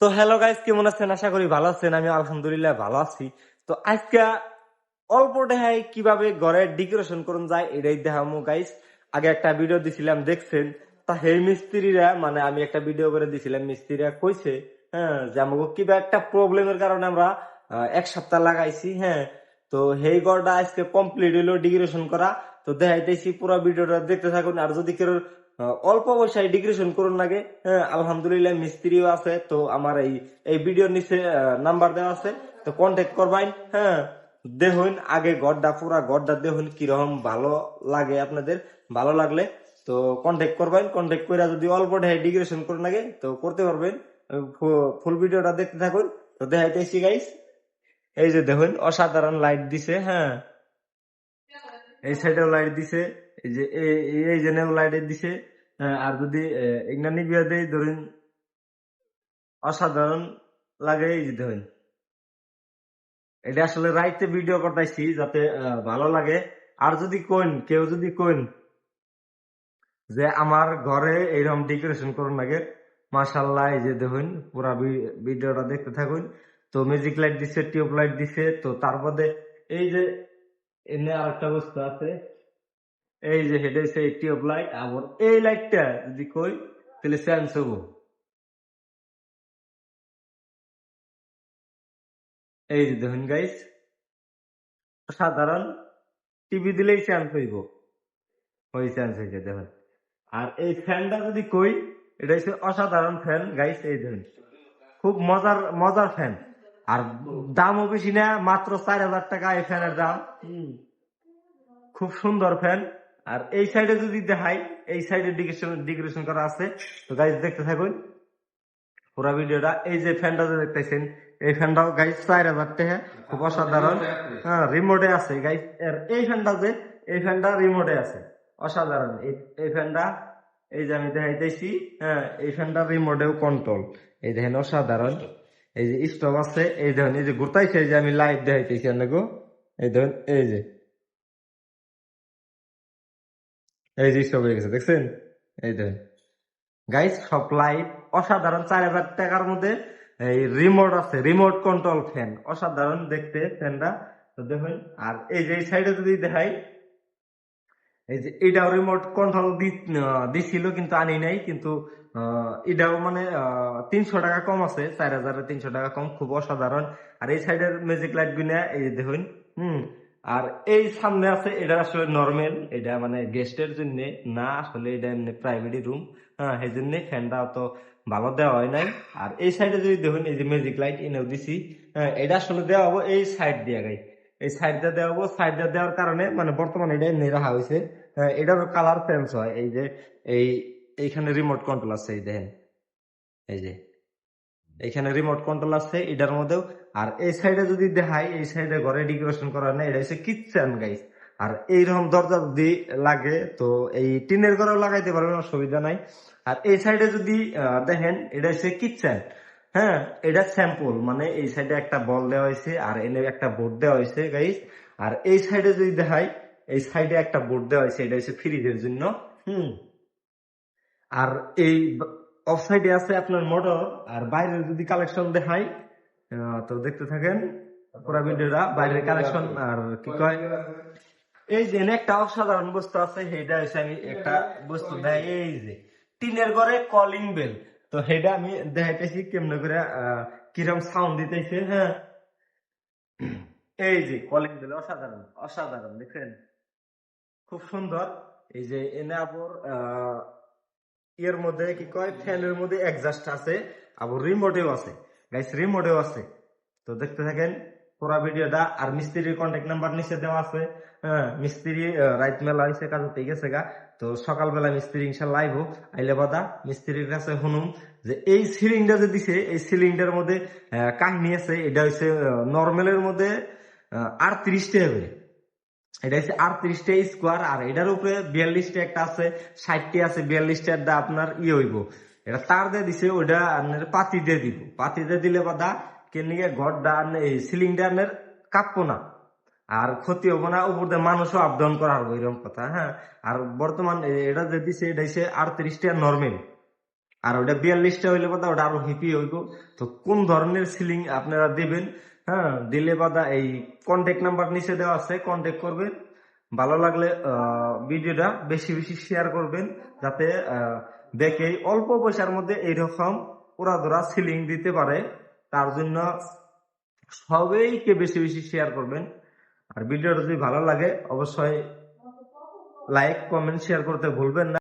তো hello guys কেমন আছেন? আশা করি ভালো আছেন। আমি আলহামদুলিল্লাহ ভালো আছি। তো আজকে অল্প দেখায় কীভাবে ঘরের ডেকোরেশন করুন যায়, এটাই দেখামু গাইস আগে একটা ভিডিও দিছিলাম, দেখছেন? তা সেই মিস্ত্রিরা মানে আমি একটা ভিডিও করে দিছিলাম, মিস্ত্রিরা কইছে হ্যাঁ যে আমাকে কিবা একটা প্রবলেমের কারণে আমরা এক সপ্তাহ লাগাইছি হ্যাঁ। তো সেই ঘরটা আজকে কমপ্লিট হইল ডেকোরেশন করা। তো দেখাইতেছি পুরো ভিডিওটা দেখতে থাকুন। আর যদি কেউ অল্প পয়সায় ডেকোরেশন করুন লাগে। হ্যাঁ আলহামদুলিল্লাহ মিস্ত্রিও আছে, তো আমার এই এই ভিডিওর নিচে নাম্বার দেওয়া আছে, তো কন্ট্যাক্ট করবেন। হ্যাঁ দেখুন, আগে গড়টা পুরা গড়টা দেখুন কীরকম ভালো লাগে আপনাদের, ভালো লাগলে, তো কন্ট্যাক্ট করবেন। কন্ট্যাক্ট করে যদি অল্প ঢাই ডেকোরেশন করুন লাগে, তো করতে পারবেন। ফুল ভিডিওটা দেখতে থাকুন। তো দেখাইতেছি গাইস এই যে দেখুন, অসাধারণ লাইট দিছে হ্যাঁ। এই সাইডেও লাইট দিছে। এই যে এই- জেনেও লাইট দিছে হ্যাঁ, আর যদি এগুলা নিবিয়া দেয় ধরুন অসাধারণ লাগে এই যে দেখুন এটা আসলে রাইতে ভিডিও করতেছি যাতে ভালো লাগে। আর যদি কোন কেউ যদি কোন যে আমার ঘরে এইরকম ডেকোরেশন করুন লাগে মাশাল্লাহ এই যে দেখুন পুরা ভিডিওটা দেখতে থাকুন। তো মিউজিক লাইট দিছে টিউব লাইট দিছে তো তারপরে এই যে এনে আরেকটা বস্তু আছে এই যে হেডে হচ্ছে এই টিউব লাইট আবার এই লাইটটা যদি কই তাহলে সেন্স হব। এই যে দেখুন গাইস সাধারণ টিভি দিলেই চান্স হইব। ওই চান্স হয়েছে দেখুন। আর এই ফ্যানটা যদি কই এটা হচ্ছে অসাধারণ ফ্যান গাইস এই দেখুন। খুব মজার মজার ফ্যান আর দামও বেশি না মাত্র চার হাজার টাকা এই ফ্যানের দাম। খুব সুন্দর ফ্যান আর এই সাইডে যদি দেখাই, এই সাইডে ডেকোরেশন করা আছে। তো গাইস দেখতে থাকুন। পুরা ভিডিওটা। এই যে ফ্যানটা যে দেখতেছেন, এই ফ্যানটাও গাইস চার হাজার টাকা। খুব অসাধারণ। হ্যাঁ রিমোটে আছে গাইস এর এই ফ্যানটা যে, এই ফ্যানটা রিমোটে আছে। অসাধারণ। এই ফ্যানটা এই যে আমি দেখাইতেছি হ্যাঁ এই ফ্যানটা রিমোটেও কন্ট্রোল এই দেখেন, অসাধারণ। এই যে স্টপ আছে, এই দেখেন, এই যে ঘুরতাইছে এই যে আমি লাইট দেখাইতেছি, আপনাকে। এই দেখেন, এই যে। এই যে স্টপ হয়ে গেছে দেখছেন? এই দেখেন গাইস সব লাইট অসাধারণ, চার হাজার টাকার মধ্যে এই রিমোট আছে রিমোট কন্ট্রোল ফ্যান অসাধারণ দেখতে ফ্যানটা তো দেখুন, আর এই যে সাইডে যদি দেখাই, এই যে এটাও রিমোট কন্ট্রোল দিছিল, কিন্তু আনি নাই, কিন্তু এটাও মানে তিনশো টাকা কম আছে, চার হাজারের তিনশো টাকা কম, খুব অসাধারণ। আর এই সাইডের ম্যাজিক লাইটগুলা এই দেখুন, হম আর এই সামনে আছে এটা আসলে নর্মাল এটা মানে গেস্টের জন্য না আসলে এটা এমনি প্রাইভেট রুম হ্যাঁ সেই জন্য ফ্যানটা অত ভালো দেওয়া হয় নাই। আর এই সাইডে যদি দেখুন এই যে ম্যাজিক লাইট এনেও দিছি হ্যাঁ এটা আসলে দেওয়া হব এই সাইড দিয়ে গাই এই সাইডটা দেওয়া হব সাইডটা দেওয়ার কারণে মানে বর্তমানে এটা এমনি রাখা হয়েছে। হ্যাঁ, এটারও কালার চেঞ্জ হয় এই যে এই এইখানে রিমোট কন্ট্রোল আছে এই দেখেন এই যে এখানে রিমোট কন্ট্রোল আছে এটার মধ্যেও আর এই সাইডে যদি দেখাই, এই সাইডে ঘরে ডেকোরেশন করা নেই, এটা হচ্ছে কিচেন গাইস আর এইরকম দরজা যদি লাগে, তো এই টিনের ঘরেও লাগাইতে পারবেন, অসুবিধা নাই। আর এই সাইডে যদি দেখেন, এটা হচ্ছে কিচেন হ্যাঁ এটা স্যাম্পল মানে এই সাইডে একটা বল দেওয়া হয়েছে, আর এনে একটা বোর্ড দেওয়া হয়েছে গাইস আর এই সাইডে যদি দেখাই, এই সাইডে একটা বোর্ড দেওয়া হয়েছে, এটা হচ্ছে ফ্রিজের জন্য। হুম। আর এই অফ সাইডে আছে আপনার মোটর আর বাইরে যদি কালেকশন দেখাই তো দেখতে থাকেন, পুরা ভিডিওটা, বাইরের কালেকশন আর কি কয়? এই যে একটা অসাধারণ বস্তু আছে সেটা হচ্ছে আমি একটা বস্তু দেয় এই যে, টিনের ঘরে কলিং বেল। তো সেটা আমি দেখাইতেছি কেমনে করে কিরম সাউন্ড দিতেছে হ্যাঁ? এই যে, কলিং বেল অসাধারণ অসাধারণ দেখেন খুব সুন্দর। এই যে, এনে আবার ইয়ের মধ্যে কি কয়? ফ্যানের মধ্যে একজাস্ট আছে, আবার রিমোটেও আছে। গাইস রিমোটেও আছে। তো দেখতে থাকেন, পুরা ভিডিওটা আর মিস্ত্রির কন্ট্যাক্ট নাম্বার নিচে দেওয়া আছে। হ্যাঁ মিস্ত্রি রাইত মেলা হয়েছে হতে গেছে গা। তো সকালবেলা মিস্ত্রি ইনশাল্লাহ আইব, আইলে বাদা মিস্ত্রির কাছে শুনুম যে এই সিলিংটা যে দিছে, এই সিলিংটার মধ্যে কাহিনী আছে। এটা হচ্ছে নর্মালের মধ্যে আটত্রিশ টাকা করে এটা হচ্ছে আটত্রিশটা স্কোয়ার আর এটার উপরে বিয়াল্লিশটা একটা আছে, ষাটটি আছে বিয়াল্লিশটা আপনার ইয়ে হইব। এটা তার দিয়ে দিছে, ওইটা আপনার পাতি দিয়ে দিব। পাতি দিয়ে দিলে বাদা কেনিকে ঘরটা এই সিলিংটা আপনার কাঁপবো না। আর ক্ষতি হব না, উপর দিয়ে মানুষও ডাউন করা হবে, এরকম কথা হ্যাঁ। আর বর্তমান এটা যে দিছে, এটা হচ্ছে আটত্রিশটা নর্মাল আর ওটা বিয়াল্লিশটা হইলে পাতা ওটা আরও হিপি হইব। তো কোন ধরনের সিলিং আপনারা দেবেন হ্যাঁ? দিলে পাতা এই কন্ট্যাক্ট নাম্বার নিচে দেওয়া আছে কন্ট্যাক্ট করবেন। ভালো লাগলে ভিডিওটা বেশি বেশি শেয়ার করবেন, যাতে আহ, দেখে অল্প পয়সার মধ্যে এইরকম ওরা ধরা সিলিং দিতে পারে। তার জন্য সবাইকে বেশি বেশি শেয়ার করবেন। আর ভিডিওটা যদি ভালো লাগে অবশ্যই লাইক কমেন্ট শেয়ার করতে ভুলবেন না।